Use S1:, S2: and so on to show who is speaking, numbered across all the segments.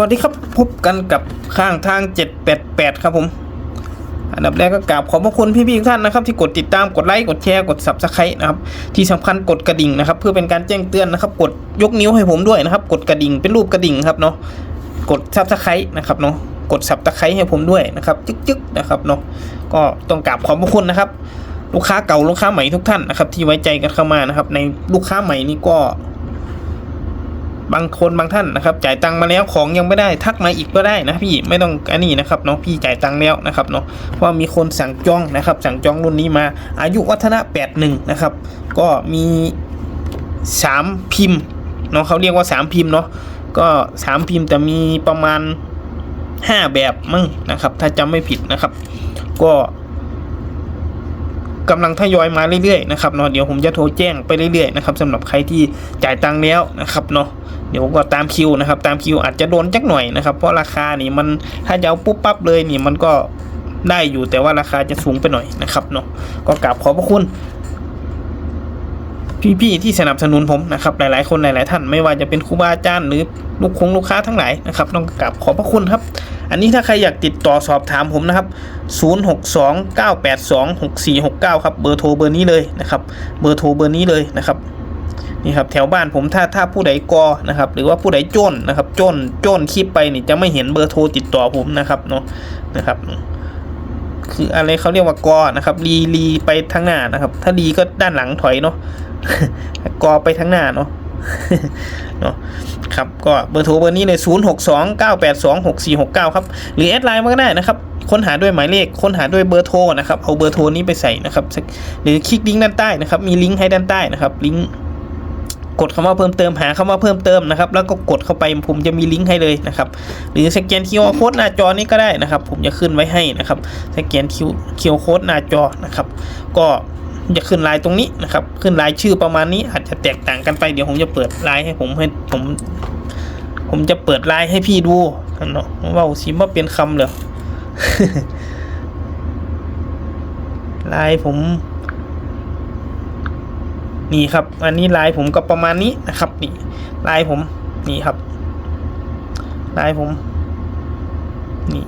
S1: วัสดีครับพบกันกับข้างทาง 788 ครับผม อันดับแรกก็กราบขอบพระคุณพี่ๆทุกท่านนะครับ ที่กดติดตามกดไลค์กดแชร์กด subscribe นะครับ ที่สำคัญกดกระดิ่งนะครับ เพื่อเป็นการแจ้งเตือนนะครับ กดยกนิ้วให้ผมด้วยนะครับ กดกระดิ่งเป็นรูปกระดิ่งครับเนาะกด subscribe นะครับเนาะกด subscribe ให้ผมด้วยนะครับจึ๊กๆนะครับเนาะก็ต้องกราบขอบพระคุณนะครับ ลูกค้าเก่าลูกค้าใหม่ทุกท่านนะครับที่ไว้ใจกันเข้ามานะครับ ในลูกค้าใหม่นี่ก็ บางคนบางท่านนะครับ จ่ายตังมาแล้วของยังไม่ได้ทักมาอีกก็ได้นะพี่ไม่ต้องอันนี้นะครับเนาะพี่จ่ายตังแล้วนะครับเนาะเพราะมีคนสั่งจองนะครับ สั่งจองรุ่นนี้มา อายุวัฒนะ81นะครับ ก็มี 3 พิมพ์เนาะเขาเรียกว่า 3 พิมพ์เนาะก็ 3 พิมพ์แต่มีประมาณ 5 แบบมั้งนะครับ ถ้าจำไม่ผิดนะครับ ก็ กำลังทยอยมาเรื่อยๆนะครับเนาะเดี๋ยวผมจะโทรแจ้งไปเรื่อยๆนะครับสำหรับใครที่จ่ายตังค์แล้วนะครับเนาะเดี๋ยวก็ตามคิวนะครับตามคิวอาจจะโดนจักหน่อยนะครับเพราะราคานี่มันถ้าจะเอาปุ๊บปั๊บเลยนี่มันก็ได้อยู่แต่ว่าราคาจะสูงไปหน่อยนะครับเนาะก็กราบขอบพระคุณ พี่ๆที่สนับสนุนผมนะครับหลายๆคนหลายๆท่านไม่ว่าจะเป็นครูบาอาจารย์หรือลูกคงลูกค้าทั้งหลายนะครับต้องกราบขอบพระคุณครับ อันนี้ถ้าใครอยากติดต่อสอบถามผมนะครับ 0629826469 ครับเบอร์โทรเบอร์นี้เลยนะครับเบอร์โทรเบอร์นี้เลยนะครับนี่ครับแถวบ้านผมถ้าถ้าผู้ใดกอนะครับหรือว่าผู้ใดโจนนะครับโจนโจนคลิปไปนี่จะไม่เห็นเบอร์โทรติดต่อผมนะครับเนาะนะครับคืออะไรเขาเรียกว่ากอนะครับรีรีไปทางหน้านะครับ ถ้ารีก็ด้านหลังถอยเนาะ กอไปทางหน้าเนาะเนาะครับก็เบอร์โทรเบอร์นี้เลย 0 6 2 9 8 2 6 4 6 9 ครับ หรือแอดไลน์มาก็ได้นะครับ ค้นหาด้วยหมายเลข ค้นหาด้วยเบอร์โทรนะครับ เอาเบอร์โทรนี้ไปใส่นะครับ หรือคลิกลิงก์ด้านใต้นะครับ มีลิงก์ให้ด้านใต้นะครับ ลิงก์กดคำว่าเพิ่มเติมหาคำว่าเพิ่มเติมนะครับ แล้วก็กดเข้าไปผมจะมีลิงก์ให้เลยนะครับ หรือสแกน QR code หน้าจอนี้ก็ได้นะครับ ผมจะขึ้นไว้ให้นะครับ สแกน QR code หน้าจอนะครับ ก็ จะขึ้นลายตรงนี้นะครับ ขึ้นลายชื่อประมาณนี้อาจจะแตกต่างกันไปเดี๋ยวผมจะเปิดลายให้ผมให้ผมผมจะเปิดลายให้พี่ดูเนาะว่าสิว่าเป็นคำเหรอลายผม นี่ครับ อันนี้ลายผมก็ประมาณนี้นะครับ นี่ลายผม นี่ครับลายผม นี่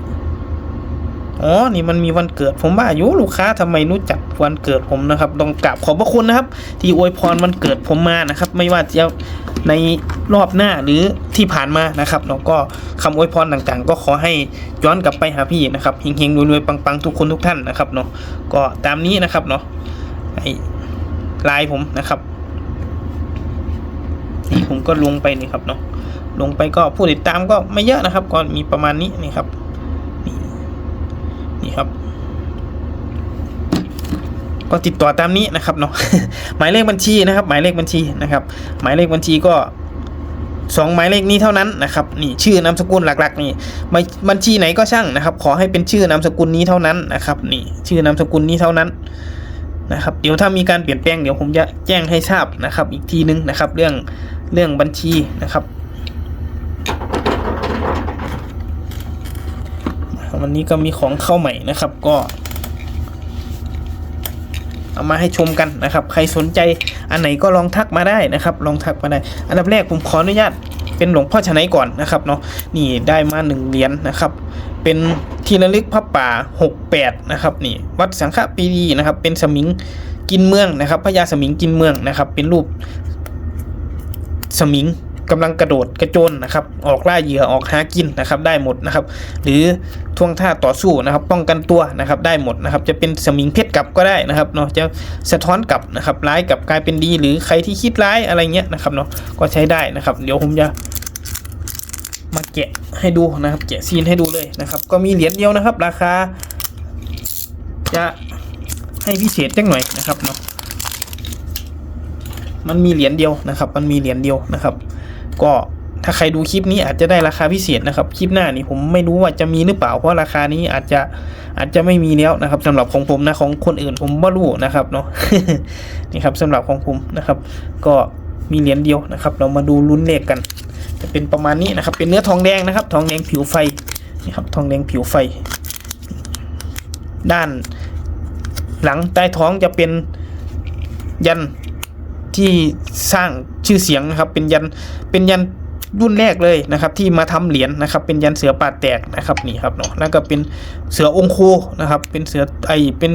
S1: อ๋อ นี่มันมีวันเกิดผมว่าอายุลูกค้าทำไมรู้จักวันเกิดผมนะครับ ต้องกราบขอบพระคุณนะครับ ที่อวยพรวันเกิดผมมานะครับ ไม่ว่าจะในรอบหน้าหรือที่ผ่านมานะครับเนาก็คำอวยพรต่างๆ ก็ขอให้ย้อนกลับไปหาพี่นะครับเฮงๆรวยๆปังๆทุกคนทุกท่านนะครับเนาะก็ตามนี้นะครับเนาะไอ้ไลน์ผมนะครับนี่ผมก็ลงไปนี่ครับเนาะลงไปก็ผู้ติดตามก็ไม่เยอะนะครับ ก็มีประมาณนี้นี่ครับ นี่ครับ ก็ติดต่อตามนี้นะครับเนาะหมายเลขบัญชีนะครับ หมายเลขบัญชีนะครับ หมายเลขบัญชีก็สองหมายเลขนี้เท่านั้นนะครับนี่ชื่อนามสกุลหลักๆ นี่บัญชีไหนก็ช่างนะครับ ขอให้เป็นชื่อนามสกุลนี้เท่านั้นนะครับ นี่ชื่อนามสกุลนี้เท่านั้นนะครับ เดี๋ยวถ้ามีการเปลี่ยนแปลงเดี๋ยวผมจะแจ้งให้ทราบนะครับ อีกทีนึงนะครับ เรื่องเรื่องบัญชีนะครับ วันนี้ก็มีของเข้าใหม่นะครับ ก็ เอามาให้ชมกันนะครับ ใครสนใจอันไหนก็ลองทักมาได้นะครับ ลองทักมาได้ อันดับแรกผมขออนุญาตเป็นหลวงพ่อชนัยก่อนนะครับเนาะนี่ได้มาหนึ่งเหรียญนะครับ เป็นที่ระลึกพระป่า 68 นะครับนี่วัดสังฆปีดีนะครับ เป็นสมิงกินเมืองนะครับพญาสมิงกินเมืองนะครับ เป็นรูปสมิง กำลังกระโดดกระโจนนะครับ ออกล่าเหยื่อออกหากินนะครับ ได้หมดนะครับ หรือท่วงท่าต่อสู้นะครับ ป้องกันตัวนะครับได้หมดนะครับ จะเป็นสมิงเพชรกลับก็ได้นะครับเนาะจะสะท้อนกลับนะครับร้ายกลับกลายเป็นดี หรือใครที่คิดร้ายอะไรเงี้ยนะครับเนาะก็ใช้ได้นะครับ เดี๋ยวผมจะมาแกะให้ดูนะครับ แกะซีนให้ดูเลยนะครับ ก็มีเหรียญเดียวนะครับ ราคา จะให้พิเศษจังหน่อยนะครับเนาะมันมีเหรียญเดียวนะครับ มันมีเหรียญเดียวนะครับ ก็ถ้าใครดูคลิปนี้อาจจะได้ราคาพิเศษนะครับ คลิปหน้านี่ผมไม่รู้ว่าจะมีหรือเปล่า เพราะราคานี้อาจจะอาจจะไม่มีแล้วนะครับสำหรับของผมนะของคนอื่นผมไม่รู้นะครับเนาะนี่ครับสำหรับของผมนะครับ ก็มีเหรียญเดียวนะครับ เรามาดูลุ้นเลขกัน จะเป็นประมาณนี้นะครับ เป็นเนื้อทองแดงนะครับ ทองแดงผิวไฟนี่ครับทองแดงผิวไฟ ด้านหลังใต้ท้องจะเป็นยันที่สร้าง ชื่อเสียงนะครับเป็นยันเป็นยันรุ่นแรกเลยนะครับที่มาทำเหรียญนะครับเป็นยันเสือป่าแตกนะครับนี่ครับเนาะแล้วก็เป็นเสือองคูนะครับเป็นเสือไอเป็น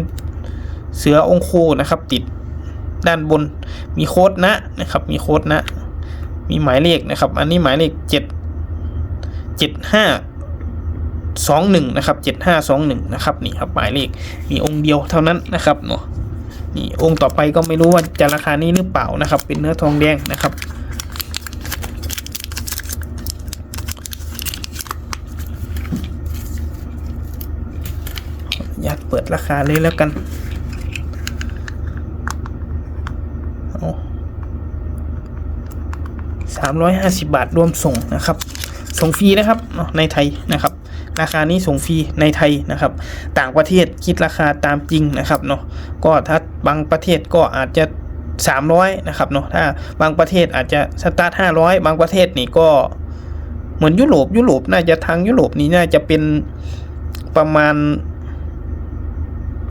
S1: เสือองคูนะครับติดด้านบนมีโค้ดนะนะครับมีโค้ดนะ มีหมายเลขนะครับ อันนี้หมายเลขเจ็ดเจ็ดห้าสองหนึ่งนะครับเจ็ดห้าสองหนึ่งนะครับนี่ครับหมายเลขมีองค์เดียวเท่านั้นนะครับเนาะ นี่องค์ต่อไปก็ไม่รู้ว่าจะราคานี้หรือเปล่านะครับ เป็นเนื้อทองแดงนะครับอยากเปิดราคาเลยแล้วกันสามร้อยห้าสิบบาทรวมส่งนะครับ ส่งฟรีนะครับเนาะในไทยนะครับ ราคานี้ส่งฟรีในไทยนะครับ ต่างประเทศคิดราคาตามจริงนะครับเนาะก็ถ้า บางประเทศก็อาจจะ 300 นะครับเนาะถ้าบางประเทศอาจจะสตาร์ท500 บางประเทศนี่ก็เหมือนยุโรปยุโรปน่าจะทางยุโรปนี่น่าจะเป็นประมาณ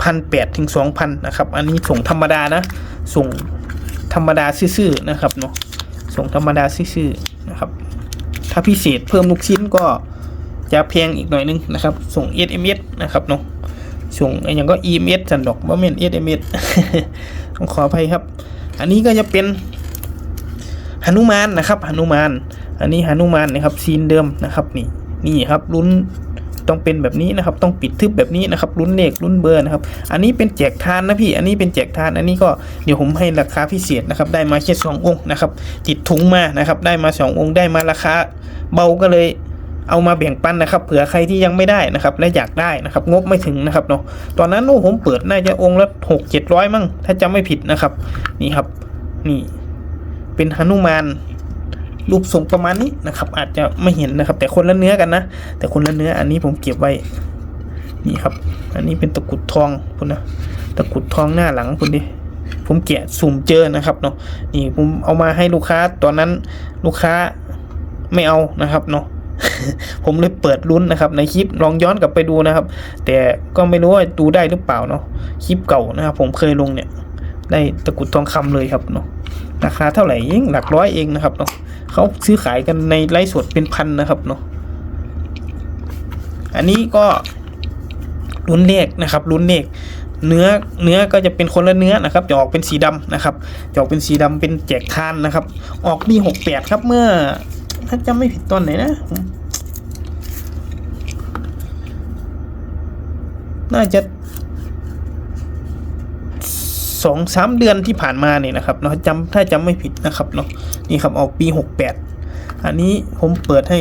S1: พันแปดถึงสองพันนะครับ อันนี้ส่งธรรมดานะ ส่งธรรมดาซื่อๆนะครับเนาะส่งธรรมดาซื่อๆนะครับ ถ้าพิเศษเพิ่มลูกชิ้นก็จะแพงอีกหน่อยนึงนะครับ ส่ง SMS นะครับเนาะ ส่งไอ้ย่างก็ EMS สันดอกว่าเมน SMS ต้องขออภัยครับ อันนี้ก็จะเป็นหนุมานนะครับหนุมาน อันนี้หนุมานนะครับซีนเดิมนะครับนี่นี่ครับลุ้นต้องเป็นแบบนี้นะครับ ต้องปิดทึบแบบนี้นะครับลุ้นเลขลุ้นเบอร์นะครับ อันนี้เป็นแจกทานนะพี่ อันนี้เป็นแจกทาน อันนี้ก็เดี๋ยวผมให้ราคาพิเศษนะครับ ได้มาแค่สององค์นะครับติดถุงมานะครับ ได้มาสององค์ได้มาราคาเบาก็เลย เอามาแบ่งปันนะครับเผื่อใครที่ยังไม่ได้นะครับและอยากได้นะครับงบไม่ถึงนะครับเนาะตอนนั้นโอ้ผมเปิดน่าจะองค์ละหกเจ็ดร้อยมั้งถ้าจำไม่ผิดนะครับนี่ครับนี่เป็นหนุมานรูปทรงประมาณนี้นะครับ อาจจะไม่เห็นนะครับ แต่คนละเนื้อกันนะ แต่คนละเนื้ออันนี้ผมเก็บไว้นี่ครับ อันนี้เป็นตะกุดทองคุณนะตะกุดทองหน้าหลังคุณดิผมแกะสุ่มเจอนะครับเนาะนี่ผมเอามาให้ลูกค้าตอนนั้นลูกค้าไม่เอานะครับเนาะ ผมเลยเปิดลุ้นนะครับ ในคลิปลองย้อนกลับไปดูนะครับ แต่ก็ไม่รู้ว่าดูได้หรือเปล่าเนาะคลิปเก่านะครับ ผมเคยลงเนี่ย ได้ตะกุดทองคำเลยครับเนาะราคาเท่าไหร่เองหลักร้อยเองนะครับเนาะเขาซื้อขายกันในไลฟ์สดเป็นพันนะครับเนาะอันนี้ก็ลุ้นเลขนะครับลุ้นเลขเนื้อเนื้อก็จะเป็นคนละเนื้อนะครับ จะออกเป็นสีดำนะครับจะออกเป็นสีดำเป็นแจกทานนะครับ ออกปีหกแปดครับเมื่อ ถ้าจำไม่ผิดตอนไหนนะ น่าจะสองสามเดือนที่ผ่านมาเนี่ยนะครับเนาะจำถ้าจำไม่ผิดนะครับเนาะนี่ครับออกปีหกแปดอันนี้ผมเปิดให้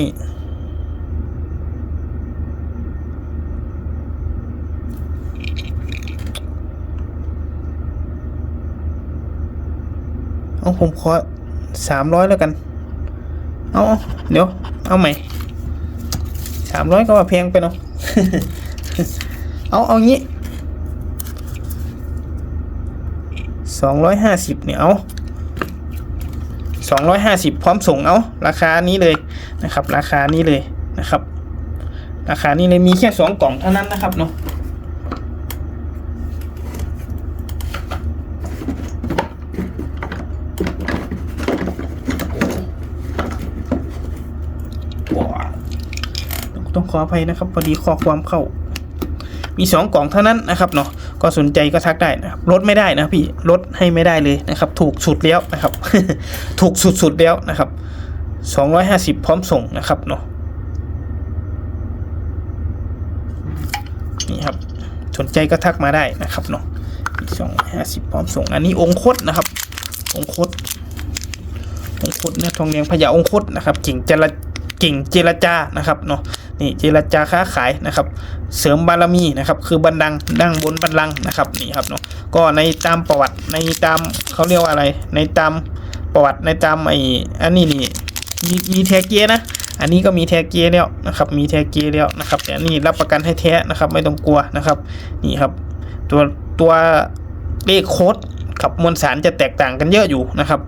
S1: เอาผมขอสามร้อยแล้วกัน เอาเดี๋ยว เอาใหม่สามร้อยก็ว่าแพงไปเนาะเอา เอางี้สองร้อยห้าสิบเนี่ยเอาสองร้อยห้าสิบพร้อมส่งเอาราคานี้เลยนะครับ ราคานี้เลยนะครับ ราคานี้เลยมีแค่สองกล่องเท่านั้นนะครับเนาะ ว้าวต้อง ขออภัยนะครับพอดีข้อความเข้า มีสองกล่องเท่านั้นนะครับเนาะก็สนใจก็ทักได้นะครับลดไม่ได้นะพี่ลดให้ไม่ได้เลยนะครับ ถูกสุดแล้วนะครับ ถูกสุดๆแล้วนะครับสองร้อยห้าสิบพร้อมส่งนะครับเนาะนี่ครับสนใจก็ทักมาได้นะครับเนาะสองห้าสิบพร้อมส่ง อันนี้องคตนะครับ องคตองคตเนี่ยทองแดงพญาองคตนะครับ เก่งเจรเก่งเจรจานะครับเนาะ นี่เจรจาค้าขายนะครับ เสริมบารมีนะครับ คือบันดังดังบนบันลังนะครับนี่ครับเนาะก็ในตามประวัติในตามเขาเรียกว่าอะไร ในตามประวัติในตามไอ้อันนี้นี่มีมีแทเกียนะอันนี้ก็มีแทเกียแล้วนะครับ มีแทเกียแล้วนะครับแต่นี่รับประกันให้แท้นะครับ ไม่ต้องกลัวนะครับ นี่ครับ ตัวตัวเลขโค้ดกับมวลสารจะแตกต่างกันเยอะอยู่นะครับ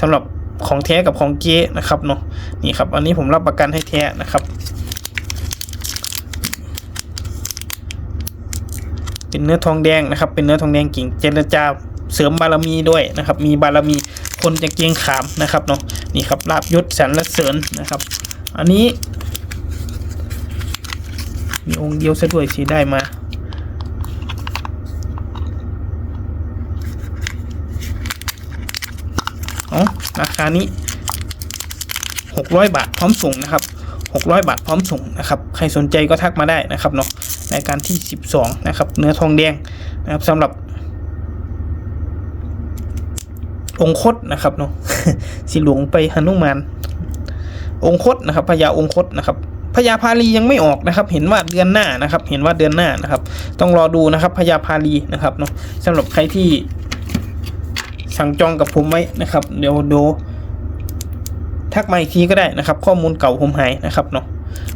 S1: สำหรับของแท้กับของเก๊นะครับเนาะนี่ครับ อันนี้ผมรับประกันให้แท้นะครับ เป็นเนื้อทองแดงนะครับ เป็นเนื้อทองแดงกิ่งเจรจาเสริมบารมีด้วยนะครับ มีบารมีคนจะเกรงขามนะครับเนาะนี่ครับลาบยศสรรเสริญนะครับ อันนี้ มีองค์เดียวซะด้วยที่ได้มาอ๋อราคานี้หกร้อยบาทพร้อมส่งนะครับหกร้อยบาทพร้อมส่งนะครับ ใครสนใจก็ทักมาได้นะครับเนาะ รายการที่สิบสองนะครับ เนื้อทองแดงนะครับสำหรับ องคตนะครับเนาะสิหลวงไปหนุมาน องคตนะครับพญาองคตนะครับพญาพาลียังไม่ออกนะครับ เห็นว่าเดือนหน้านะครับ เห็นว่าเดือนหน้านะครับ ต้องรอดูนะครับพญาพาลีนะครับเนาะสำหรับใครที่สั่งจองกับผมไว้นะครับ เดี๋ยวดูทักมาอีกทีก็ได้นะครับ ข้อมูลเก่าผมหายนะครับเนาะ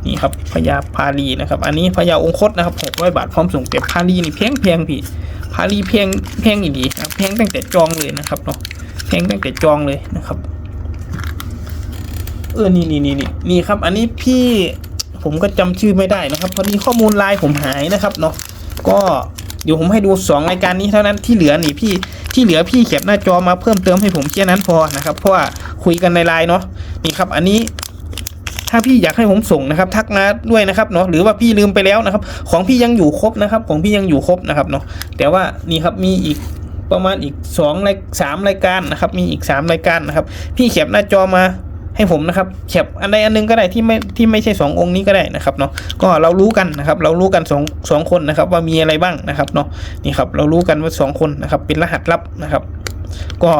S1: นี่ครับพญาพาลีนะครับอันนี้พญาองคตนะครับหกร้อยบาทพร้อมส่งแต่พาลีนี่แพงแพงพี่พาลีแพงแพงอีดีนะครับแพงตั้งแต่จองเลยนะครับเนาะแพงตั้งแต่จองเลยนะครับ เออนี่นี่นี่นี่นี่ครับ อันนี้พี่ผมก็จำชื่อไม่ได้นะครับพอดีข้อมูลไลน์ผมหายนะครับเนาะก็เดี๋ยวผมให้ดูสองรายการนี้เท่านั้นที่เหลือนี่พี่ที่เหลือพี่เขียนหน้าจอมาเพิ่มเติมให้ผมแค่นั้นพอนะครับเพราะว่าคุยกันในไลน์เนาะนี่ครับ อันนี้ ถ้าพี่อยากให้ผมส่งนะครับ ทักมาด้วยนะครับเนาะหรือว่าพี่ลืมไปแล้วนะครับ ของพี่ยังอยู่ครบนะครับ ของพี่ยังอยู่ครบนะครับเนาะแต่ว่านี่ครับมีอีกประมาณอีกสองรายสามรายการนะครับ มีอีกสามรายการนะครับ พี่เขียนหน้าจอมาให้ผมนะครับเขียบอันใดอันหนึงก็ได้ที่ไม่ที่ไม่ใช่สององค์นี้ก็ได้นะครับเนาะก็เรารู้กันนะครับ เรารู้กันสองสองคนนะครับ ว่ามีอะไรบ้างนะครับเนาะนี่ครับเรารู้กันว่าสองคนนะครับ เป็นรหัสลับนะครับ ก็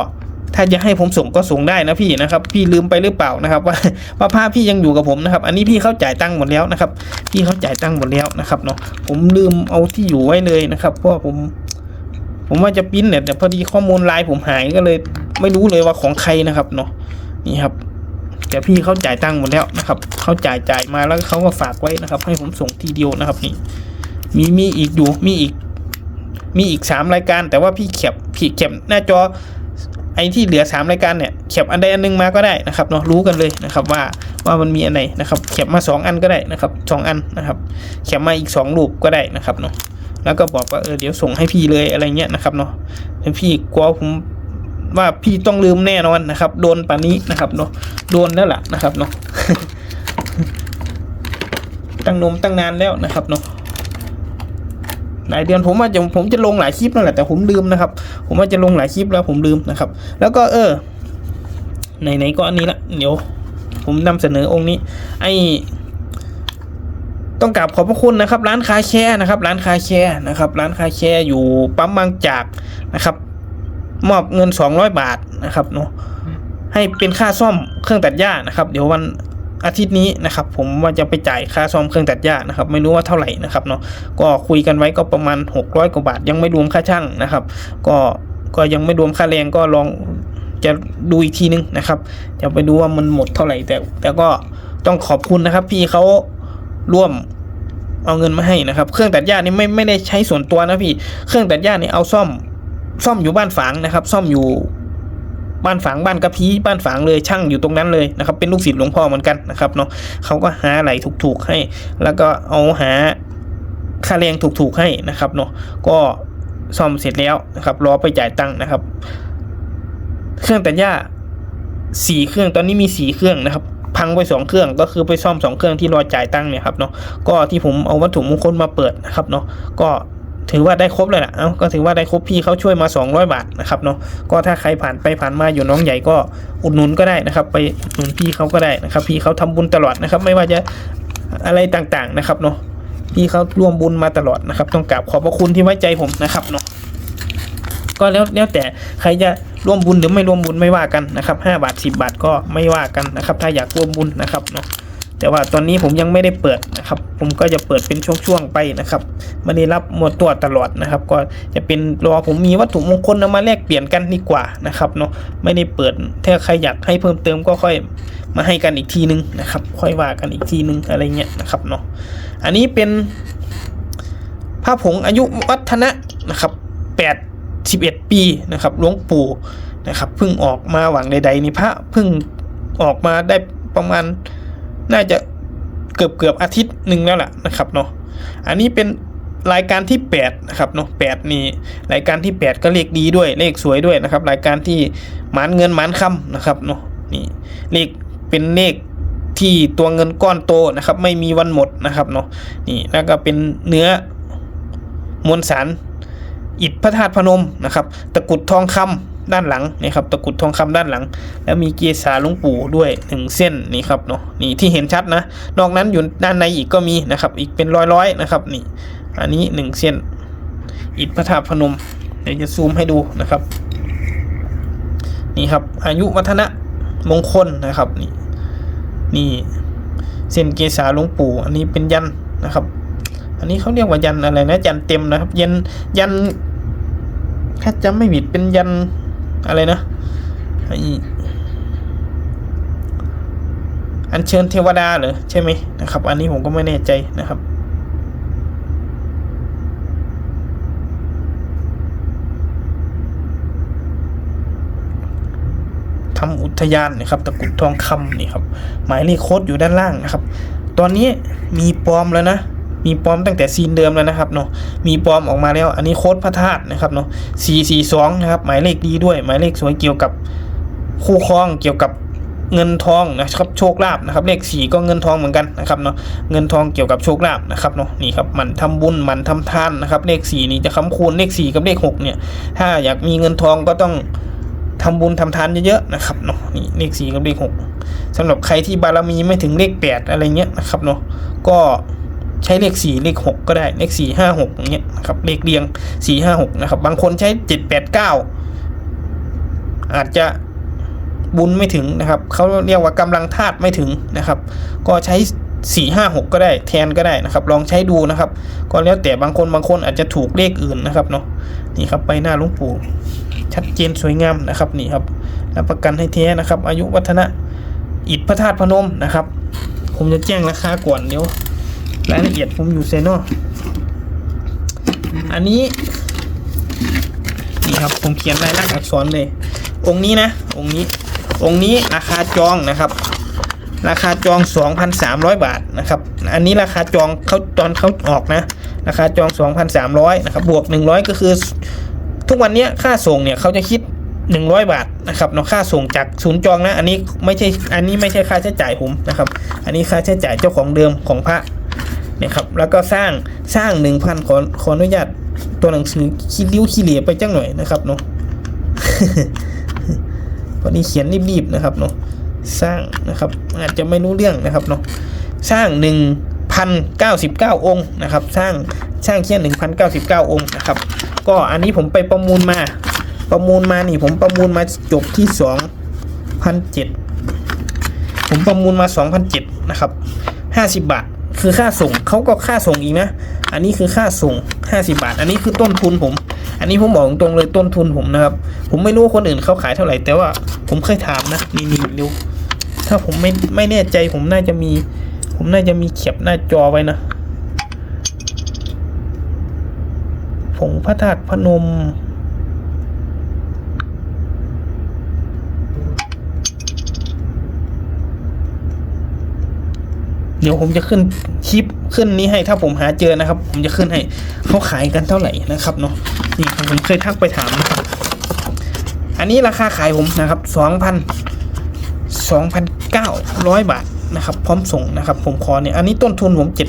S1: ถ้าจะให้ผมส่งก็ส่งได้นะพี่นะครับ พี่ลืมไปหรือเปล่านะครับ ว่าว่าผ้าพี่ยังอยู่กับผมนะครับ อันนี้พี่เขาจ่ายตังค์หมดแล้วนะครับ พี่เขาจ่ายตังค์หมดแล้วนะครับเนาะผมลืมเอาที่อยู่ไว้เลยนะครับ เพราะว่าผม ผมว่าจะปิ้นเนี่ยแต่พอดีข้อมูลไลน์ผมหายก็เลย ไม่รู้เลยว่าของใครนะครับเนาะนี่ครับแต่พี่เขาจ่ายตังค์หมดแล้วนะครับเขาจ่ายจ่ายมาแล้วเขาก็ฝากไว้นะครับ ให้ผมส่งทีเดียวนะครับนี่มีมีอีกอยู่มีอีก มีอีกสามรายการ แต่ว่าพี่เขียบพี่เขียบหน้าจอ ไอ้ที่เหลือสามรายการเนี่ยเขียบอันใดอันหนึงมาก็ได้นะครับเนาะรู้กันเลยนะครับว่าว่ามันมีอันไหนนะครับเขียบมาสองอันก็ได้นะครับสองอันนะครับเขียบมาอีกสองรูปก็ได้นะครับเนาะแล้วก็บอกว่าเออเดี๋ยวส่งให้พี่เลยอะไรเงี้ยนะครับเนาะถ้าพี่กลัวผมว่าพี่ต้องลืมแน่นอนนะครับ โดนป่านนี้นะครับเนาะโดนแล้วล่ะนะครับเนาะตั้งนมตั้งนานแล้วนะครับเนาะ หลายเดือนผมว่าจะผมจะลงหลายคลิปนั่นแหละแต่ผมลืมนะครับ ผมว่าจะลงหลายคลิปแล้วผมลืมนะครับ แล้วก็เออไหนๆก็อันนี้ละเดี๋ยว ผมนำเสนอองค์นี้ ไอต้องกราบขอบพระคุณนะครับ ร้านคาแช่นะครับ ร้านคาแช่นะครับ ร้านคาแช่อยู่ปั๊มบางจากนะครับ มอบเงินสองร้อยบาทนะครับเนาะให้เป็นค่าซ่อมเครื่องตัดหญ้านะครับ เดี๋ยววัน อาทิตย์นี้นะครับผมว่าจะไปจ่ายค่าซ่อมเครื่องตัดหญ้านะครับไม่รู้ว่าเท่าไหร่นะครับเนาะก็คุยกันไว้ก็ประมาณ 600กว่าบาท ยังไม่รวมค่าช่างนะครับ ก็ก็ยังไม่รวมค่าแรงก็ลองจะดูอีกทีนึงนะครับจะไปดูว่ามันหมดเท่าไหร่แต่ แต่ก็ต้องขอบคุณนะครับ พี่เขาร่วมเอาเงินมาให้นะครับ เครื่องตัดหญ้านี่ไม่ไม่ได้ใช้ส่วนตัวนะพี่ เครื่องตัดหญ้านี่เอาซ่อม ซ่อมอยู่บ้านฝางนะครับ ซ่อมอยู่ บ้านฝางบ้านกระพี้บ้านฝางเลยช่างอยู่ตรงนั้นเลยนะครับเป็นลูกศิษย์หลวงพ่อเหมือนกันนะครับเนาะเขาก็หาอะไรถูกๆให้ แล้วก็เอาหาค่าแรงถูกๆให้นะครับเนาะก็ซ่อมเสร็จแล้วนะครับรอไปจ่ายตังค์นะครับ เครื่องตัดหญ้าสี่เครื่องตอนนี้มีสี่เครื่องนะครับพังไปสองเครื่องก็คือไปซ่อมสองเครื่องที่รอจ่ายตังค์เนี่ยครับเนาะก็ที่ผมเอาวัตถุมงคลมาเปิดนะครับเนาะก็ ถือว่าได้ครบเลยนะเอ้า ก็ถือว่าได้ครบพี่เขาช่วยมา 200 บาทนะครับเนาะ ก็ถ้าใครผ่านไปผ่านมาอยู่น้องใหญ่ก็อุดหนุนก็ได้นะครับ ไปอุดหนุนพี่เขาก็ได้นะครับ พี่เขาทำบุญตลอดนะครับ ไม่ว่าจะอะไรต่างๆนะครับเนาะ พี่เขาร่วมบุญมาตลอดนะครับ ต้องกราบขอบพระคุณที่ไว้ใจผมนะครับเนาะ ก็แล้วแล้วแต่ใครจะร่วมบุญหรือไม่ร่วมบุญไม่ว่ากันนะครับห้าบาทสิบาทก็ไม่ว่ากันนะครับ ถ้าอยากร่วมบุญนะครับเนาะ แต่ว่าตอนนี้ผมยังไม่ได้เปิดนะครับ ผมก็จะเปิดเป็นช่วงๆไปนะครับไม่ได้รับหมดตัวตลอดนะครับ ก็จะเป็นรอผมมีวัตถุมงคลเอามาแลกเปลี่ยนกันดีกว่านะครับเนาะไม่ได้เปิดถ้าใครอยากให้เพิ่มเติมก็ค่อยมาให้กันอีกทีนึงนะครับ ค่อยว่ากันอีกทีนึงอะไรเงี้ยนะครับเนาะอันนี้เป็นพระผงอายุวัฒนะนะครับแปดสิบเอ็ดปีนะครับหลวงปู่นะครับเพิ่งออกมาหวังใดๆนี่พระเพิ่งออกมาได้ประมาณ น่าจะเกือบเกือบอาทิตย์หนึ่งแล้วล่ะนะครับเนาะอันนี้เป็นรายการที่8นะครับเนาะแปดนี่รายการที่ 8 ก็เลขดีด้วยเลขสวยด้วยนะครับ รายการที่หมานเงินหมานคำนะครับเนาะนี่เลขเป็นเลขที่ตัวเงินก้อนโตนะครับ ไม่มีวันหมดนะครับเนาะนี่แล้วก็เป็นเนื้อมวลสารอิฐพระธาตุพนมนะครับ ตะกุดทองคำ ด้านหลังนี่ครับตะกุดทองคำด้านหลัง แล้วมีเกศาหลวงปู่ด้วยหนึ่งเส้นนี่ครับเนาะนี่ที่เห็นชัดนะนอกนั้นอยู่ด้านในอีกก็มีนะครับอีกเป็นร้อยๆนะครับนี่อันนี้หนึ่งเส้นอิฐพระธาตุพนมเดี๋ยวจะซูมให้ดูนะครับนี่ครับอายุวัฒนะมงคลนะครับนี่นี่เส้นเกศาหลวงปู่ อันนี้เป็นยันนะครับ อันนี้เขาเรียกว่ายันอะไรนะยันเต็มนะครับ ยันยันถ้าจำไม่ผิดเป็นยัน อะไรนะไออัญเชิญเทวดาเหรอใช่ไหมนะครับ อันนี้ผมก็ไม่แน่ใจนะครับทำอุทยานนะครับตะกุดทองคำนี่ครับ หมายเลขโค้ดอยู่ด้านล่างนะครับ ตอนนี้มีปลอมแล้วนะ มีปลอมตั้งแต่ซีนเดิมแล้วนะครับเนาะมีปลอมออกมาแล้วอันนี้โค้ดพระธาตุนะครับเนาะ442นะครับหมายเลขดีด้วย หมายเลขสวยเกี่ยวกับคู่ครองเกี่ยวกับเงินทองนะครับโชคลาภนะครับเลขสี่ก็เงินทองเหมือนกันนะครับเนาะเงินทองเกี่ยวกับโชคลาภนะครับเนาะนี่ครับมันทำบุญมันทำทานนะครับเลขสี่นี่จะคำคูณเลขสี่กับเลขหกเนี่ยถ้าอยากมีเงินทองก็ต้องทำบุญทำทานเยอะๆนะครับเนาะนี่เลขสี่กับเลขหกสำหรับใครที่บารมีไม่ถึงเลขแปดอะไรเงี้ยนะครับเนาะก็ ใช้เลขสี่เลขหกก็ได้เลขสี่ห้าหกอย่างเงี้ยนะครับเลขเรียงสี่ห้าหกนะครับ บางคนใช้เจ็ดแปดเก้าอาจจะบุญไม่ถึงนะครับเขาเรียกว่ากำลังธาตุไม่ถึงนะครับ ก็ใช้สี่ห้าหกก็ได้แทนก็ได้นะครับ ลองใช้ดูนะครับ ก็แล้วแต่บางคนบางคนอาจจะถูกเลขอื่นนะครับเนาะนี่ครับไปหน้าลวงปู่ชัดเจนสวยงามนะครับนี่ครับรับประกันให้แท้นะครับ อายุวัฒนะอิฐพระธาตุพนมนะครับ ผมจะแจ้งราคาก่อนเดี๋ยว รายละเอียดผมอยู่เซโนอันนี้ นี่ครับผมเขียนลายลักษณ์อักษรเลย องค์นี้นะ องค์นี้ องค์นี้ราคาจองนะครับ ราคาจอง 2,300 บาทนะครับ อันนี้ราคาจองเขาตอนเขาออกนะ ราคาจอง 2,300นะครับ บวก 100 ก็คือ ทุกวันนี้ค่าส่งเนี่ยเขาจะคิด100 บาทนะครับเนาะค่าส่งจากศูนย์จองนะ อันนี้ไม่ใช่ อันนี้ไม่ใช่ค่าใช้จ่ายผมนะครับ อันนี้ค่าใช้จ่ายเจ้าของเดิมของพระ นี่ยครับแล้วก็สร้างสร้าง1,000ขอขออนุญาตตัวหนังสือคิดริ้วขี้เหลี่ยไปจังหน่อยนะครับเนาะพอดีเขียนรีบๆนะครับเนาะสร้างนะครับอาจจะไม่รู้เรื่องนะครับเนาะสร้าง1,099องค์นะครับ สร้างสร้างแค่1,099องค์นะครับ ก็อันนี้ผมไปประมูลมา ประมูลมานี่ผมประมูลมาจบที่2,007ผมประมูลมา2,007นะครับ50บาท คือค่าส่งเขาก็ค่าส่งอีกนะ อันนี้คือค่าส่ง 50 บาท อันนี้คือต้นทุนผม อันนี้ผมบอกตรงๆเลยต้นทุนผมนะครับ ผมไม่รู้ว่าคนอื่นเขาขายเท่าไหร่ แต่ว่าผมเคยถามนะนี่นี่ดูถ้าผมไม่ไม่แน่ใจผมน่าจะมี ผมน่าจะมีเขียบหน้าจอไว้นะผงพระธาตุพนม ดี๋ยวผมจะขึ้นคลิปขึ้นนี้ให้ถ้าผมหาเจอนะครับ ผมจะขึ้นให้เขาขายกันเท่าไหร่นะครับเนาะนี่ผมเคยทักไปถามนะครับอันนี้ราคาขายผมนะครับสองพันสองพันเก้าร้อยบาทนะครับ พร้อมส่งนะครับ ผมขอเนี่ยอันนี้ต้นทุนผมเจ็ด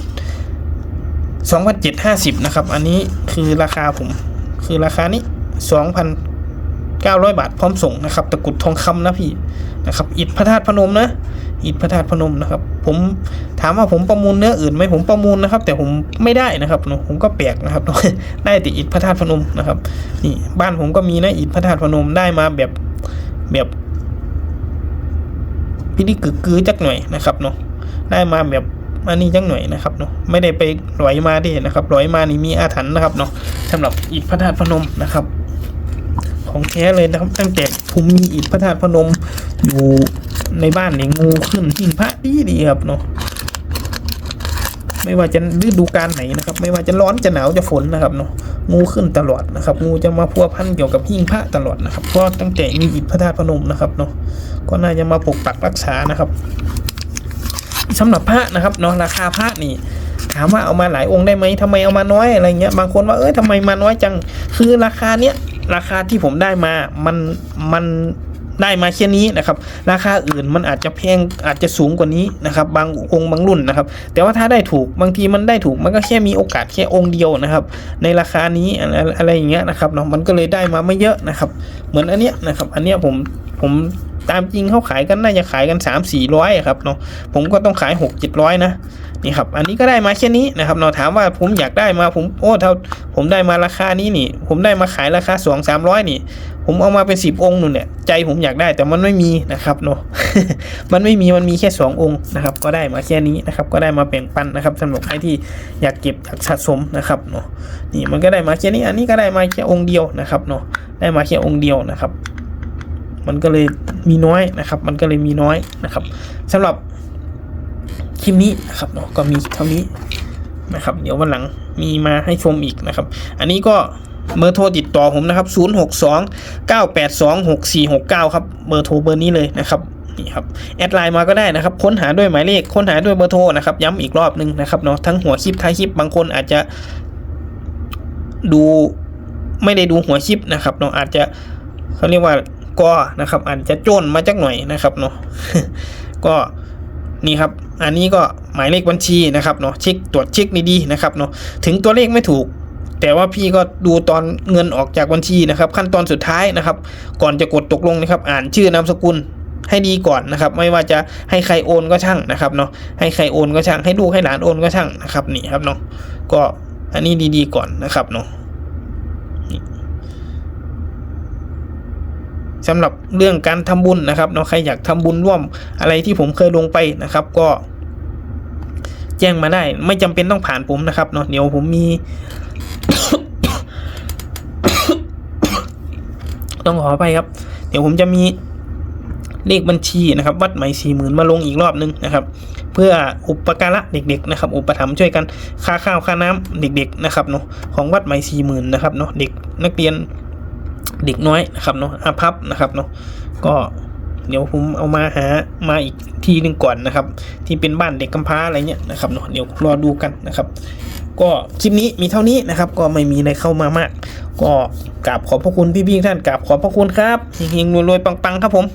S1: สองพันเจ็ดห้าสิบนะครับ อันนี้คือราคาผมคือราคานี้สองพัน เก้าร้อยบาทพร้อมส่งนะครับตะกุดทองคำนะพี่นะครับอิฐพระธาตุพนมนะอิฐพระธาตุพนมนะครับ ผมถามว่าผมประมูลเนื้ออื่นไหมผมประมูลนะครับ แต่ผมไม่ได้นะครับเนอะผมก็แปลกนะครับได้แต่อิฐพระธาตุพนมนะครับนี่บ้านผมก็มีนะอิฐพระธาตุพนมได้มาแบบแบบพิธีกึกกือจักหน่อยนะครับเนาะได้มาแบบอันนี้จักหน่อยนะครับเนาะไม่ได้ไปลอยมาดินะครับลอยมานี่มีอาถรรพ์นะครับเนาะสำหรับอิฐพระธาตุพนมนะครับ ของแท้เลยนะครับตั้งแต่ผมมีอิฐพระธาตุพนมอยู่ในบ้านเนี่ยงูขึ้นหิ้งพระดีดีครับเนาะไม่ว่าจะฤดูกาลไหนนะครับ ไม่ว่าจะร้อนจะหนาวจะฝนนะครับเนาะงูขึ้นตลอดนะครับ งูจะมาพัวพันเกี่ยวกับหิ้งพระตลอดนะครับเพราะตั้งแต่มีอิฐพระธาตุพนมนะครับเนาะก็น่าจะมาปกปักรักษานะครับสำหรับพระนะครับเนาะราคาพระนี่ถามว่าเอามาหลายองค์ได้ไหมทำไมเอามาน้อยอะไรเงี้ยบางคนว่าเอ้ยทำไมมาน้อยจัง คือราคาเนี้ย ราคาที่ผมได้มามันมันได้มาแค่นี้นะครับ ราคาอื่นมันอาจจะแพงอาจจะสูงกว่านี้นะครับ บางองค์บางรุ่นนะครับ แต่ว่าถ้าได้ถูกบางทีมันได้ถูกมันก็แค่มีโอกาสแค่องค์เดียวนะครับ ในราคานี้อะไรอะไรอย่างเงี้ยนะครับเนาะมันก็เลยได้มาไม่เยอะนะครับ เหมือนอันเนี้ยนะครับ อันเนี้ยผมผม ตามจริงเขาขายกันน่าจะขายกัน 3 4 0 0ครับเนาะผมก็ต้องขาย 6 7 0 0 นะนี่ครับอันนี้ก็ได้มาแค่นี้นะครับเนาะถามว่าผมอยากได้มาผมโอ้เท่าผมได้มาราคานี้นี่ ผมได้มาขายราคา 2 3 0 0 นี่ ผมเอามาเป็น 10 องค์นู่นเนี่ยใจผมอยากได้แต่มันไม่มีนะครับเนาะมันไม่มีมันมีแค่ 2 องค์นะครับก็ได้มาแค่นี้นะครับก็ได้มาแบ่งปันนะครับสำหรับใครที่อยากเก็บอยากสะสมนะครับเนาะนี่มันก็ได้มาแค่นี้อันนี้ก็ได้มาแค่องค์เดียวนะครับเนาะได้มาแค่องค์เดียวนะครับ มันก็เลยมีน้อยนะครับ มันก็เลยมีน้อยนะครับสำหรับคลิปนี้นะครับเนาะก็มีเท่านี้นะครับ เดี๋ยววันหลังมีมาให้ชมอีกนะครับ อันนี้ก็เบอร์โทรติดต่อผมนะครับ 0 6 2 9 8 2 6 4 6 9 ครับ เบอร์โทรเบอร์นี้เลยนะครับนี่ครับแอดไลน์มาก็ได้นะครับ ค้นหาด้วยหมายเลข ค้นหาด้วยเบอร์โทรนะครับ ย้ำอีกรอบนึงนะครับเนาะ ทั้งหัวคลิปท้ายคลิป บางคนอาจจะดูไม่ได้ดูหัวคลิปนะครับเนาะ อาจจะเขาเรียกว่า ก็นะครับอาจจะโจนมาจักหน่อยนะครับเนาะก็นี่ครับ อันนี้ก็หมายเลขบัญชีนะครับเนาะเช็คตรวจเช็คดีๆนะครับเนาะถึงตัวเลขไม่ถูก แต่ว่าพี่ก็ดูตอนเงินออกจากบัญชีนะครับ ขั้นตอนสุดท้ายนะครับ ก่อนจะกดตกลงนะครับ อ่านชื่อนามสกุลให้ดีก่อนนะครับ ไม่ว่าจะให้ใครโอนก็ช่างนะครับเนาะให้ใครโอนก็ช่างให้ลูกให้หลานโอนก็ช่างนะครับนี่ครับเนาะก็อันนี้ดีๆก่อนนะครับเนาะ สำหรับเรื่องการทำบุญนะครับเนาะใครอยากทำบุญร่วมอะไรที่ผมเคยลงไปนะครับ ก็ แจ้งมาได้ ไม่จำเป็นต้องผ่านผมนะครับเนาะเดี๋ยวผมมี ต้องขอไปครับ เดี๋ยวผมจะมีเลขบัญชีนะครับ วัดใหม่สี่หมื่นมาลงอีกรอบนึงนะครับ เพื่ออุปการะเด็ก ๆ นะครับ อุปถัมภ์ช่วยกันค่าข้าวค่าน้ำเด็ก ๆ นะครับเนาะของวัดใหม่สี่หมื่นนะครับเนาะเด็กนักเรียน เด็กน้อยนะครับเนาะอาพับนะครับเนาะก็เดี๋ยวผมเอามาหามาอีกทีหนึ่งก่อนนะครับ ที่เป็นบ้านเด็กกำพร้าอะไรเงี้ยนะครับเนาะเดี๋ยวรอดูกันนะครับ ก็คลิปนี้มีเท่านี้นะครับ ก็ไม่มีอะไรเข้ามามาก ก็กราบขอบพระคุณพี่ๆท่านกราบขอบพระคุณครับเฮงๆรวยๆปังๆครับผม